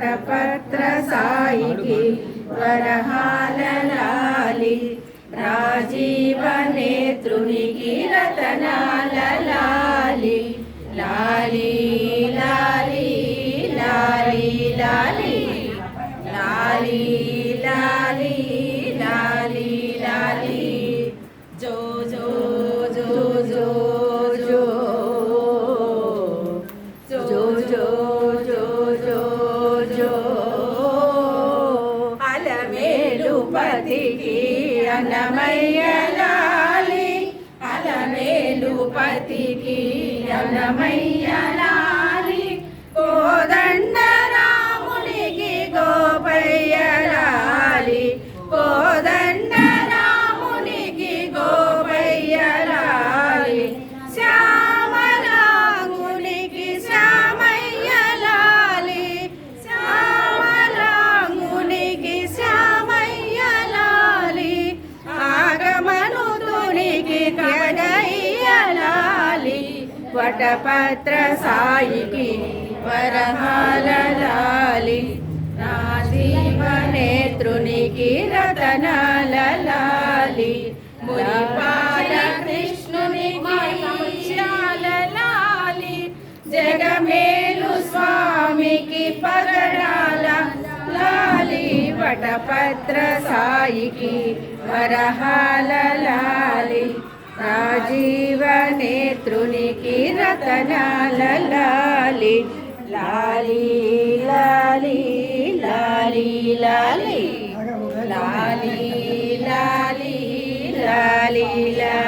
కంస సాయికి వరహాల లాలి. రాజీవ నేత్రునికి రతనాల లాలి. లాలి లాలి లాలి లాలి. లాలి లాలి లాలి లాలి జో జో జో జో జో జో జో జో జో జో అలమేలు పతికి అన్నమయ్య లాలి అలమేలు పతికి అన్నమయ్య కమనయ్యలాలి వటపత్ర సాయికి వరహాలలాలి. నా జీవనేత్రునికి రతనాలలాలి. మురిపాల కృష్ణునికి జగమేలు స్వామికి పగడాల లాలి వటపత్ర సాయికి వరహాల లాలి రాజీవ నేత్రునికి రతనాల లాలి లాలి లాలి లాలి. లాలి లాలి లాలి లాలి.